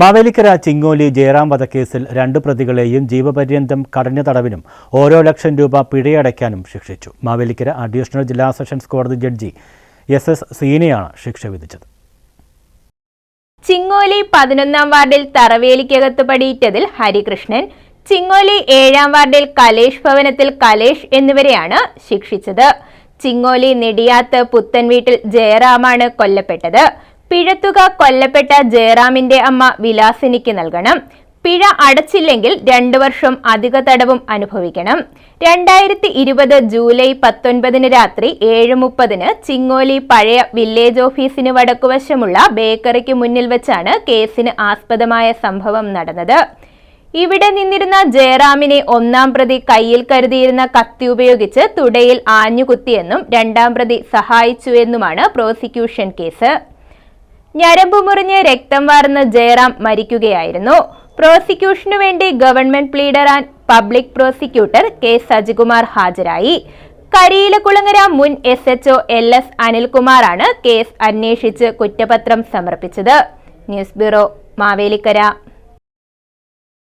മാവേലിക്കര ചിങ്ങോലി ജയറാം വധക്കേസിൽ രണ്ട് പ്രതികളെയും ജീവപര്യന്തം കടഞ്ഞ തടവിനും ഓരോ ലക്ഷം രൂപ പിഴയടയ്ക്കാനും ശിക്ഷിച്ചു. മാവേലിക്കര അഡീഷണൽ ജില്ലാ സെഷൻസ് കോടതി ജഡ്ജി എസ് എസ് സീനയാണ് ശിക്ഷ വിധിച്ചത്. ചിങ്ങോലി പതിനൊന്നാം വാർഡിൽ തറവേലിക്കകത്ത് പടിയിട്ടതിൽ ഹരികൃഷ്ണൻ ചിങ്ങോലി ഏഴാം വാർഡിൽ കലേഷ് ഭവനത്തിൽ കലേഷ് എന്നിവരെയാണ് ശിക്ഷിച്ചത്. ചിങ്ങോലി നെടിയാത്ത് പുത്തൻ വീട്ടിൽ ജയറാമാണ് കൊല്ലപ്പെട്ടത്. പിഴത്തുക കൊല്ലപ്പെട്ട ജയറാമിന്റെ അമ്മ വിലാസിനിക്ക് നൽകണം. പിഴ അടച്ചില്ലെങ്കിൽ രണ്ടു വർഷം അധിക തടവും അനുഭവിക്കണം. രണ്ടായിരത്തി ഇരുപത് ജൂലൈ പത്തൊൻപതിന് രാത്രി ഏഴ് മുപ്പതിന് ചിങ്ങോലി പഴയ വില്ലേജ് ഓഫീസിന് വടക്കുവശമുള്ള ബേക്കറിക്ക് മുന്നിൽ വെച്ചാണ് കേസിന് ആസ്പദമായ സംഭവം നടന്നത്. ഇവിടെ നിന്നിരുന്ന ജയറാമിനെ ഒന്നാം പ്രതി കയ്യിൽ കരുതിയിരുന്ന കത്തി ഉപയോഗിച്ച് തുടയിൽ ആഞ്ഞുകുത്തിയെന്നും രണ്ടാം പ്രതി സഹായിച്ചു എന്നുമാണ് പ്രോസിക്യൂഷൻ കേസ്. ഞരമ്പു മുറിഞ്ഞ് രക്തം വാർന്ന് ജയറാം മരിക്കുകയായിരുന്നു. പ്രോസിക്യൂഷനു വേണ്ടി government pleader and public prosecutor K Sajikumar ഹാജരായി. കരിയിലക്കുളങ്ങര മുൻ എസ് എച്ച്ഒ എൽ എസ് അനിൽകുമാറാണ് കേസ് അന്വേഷിച്ച് കുറ്റപത്രം സമർപ്പിച്ചത്. News bureau Mavelikkara.